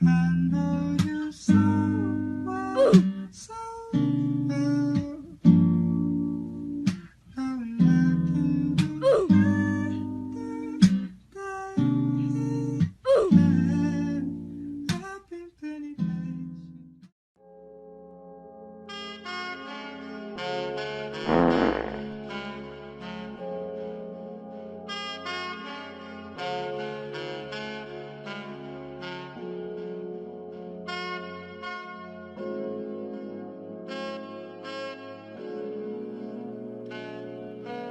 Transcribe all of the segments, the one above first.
I know you so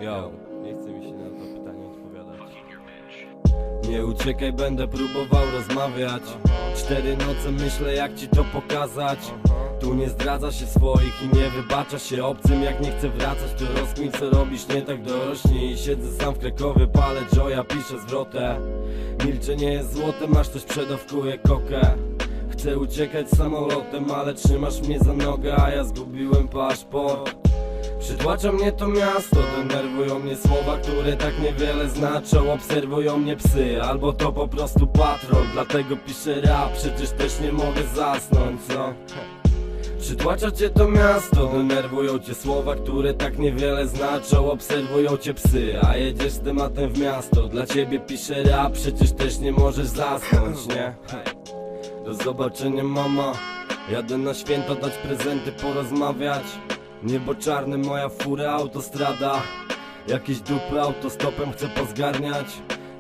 Yo, nie chce mi się na to pytanie odpowiadać. Nie uciekaj, będę próbował rozmawiać. Cztery noce myślę, jak ci to pokazać. Tu nie zdradza się swoich i nie wybacza się obcym. Jak nie chcę wracać, to rozkmin co robisz nie tak dorośnie I siedzę sam w Krakowie, palę joya, piszę zwrotę. Milczenie jest złotem, aż ktoś przedawkuje kokę. Chcę uciekać samolotem, ale trzymasz mnie za nogę, a ja zgubiłem paszport Przytłacza mnie to miasto, denerwują mnie słowa, które tak niewiele znaczą. Obserwują mnie psy, albo to po prostu patrol Dlatego piszę rap, przecież też nie mogę zasnąć, co? Przytłacza cię to miasto, denerwują cię słowa, które tak niewiele znaczą. Obserwują cię psy, a jedziesz z tematem w miasto. Dla ciebie piszę rap, przecież też nie możesz zasnąć, nie? Do zobaczenia mama. Jadę na święta dać prezenty, porozmawiać Niebo czarne, moja fura, autostrada. Jakieś dupy autostopem chcę pozgarniać.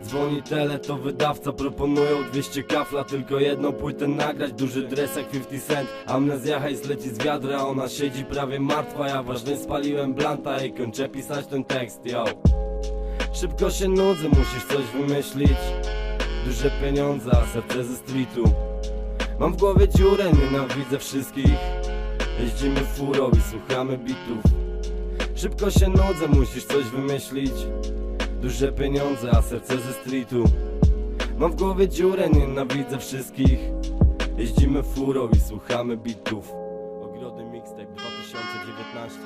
Dzwoni tele, to wydawca proponują 200 kafla. Tylko jedną płytę nagrać, duży dres jak 50 cent. Amnezja hejs leci z wiadra, ona siedzi prawie martwa. Ja ważny spaliłem blanta i kończę pisać ten tekst, yo. Szybko się nudzę, musisz coś wymyślić. Duże pieniądze, a serce ze streetu. Mam w głowie dziurę, nienawidzę wszystkich Jeździmy furą i słuchamy bitów. Szybko się nudzę, musisz coś wymyślić. Duże pieniądze, a serce ze streetu. Mam w głowie dziurę, nienawidzę wszystkich. Jeździmy furą i słuchamy bitów. Ogrody Mixtape 2019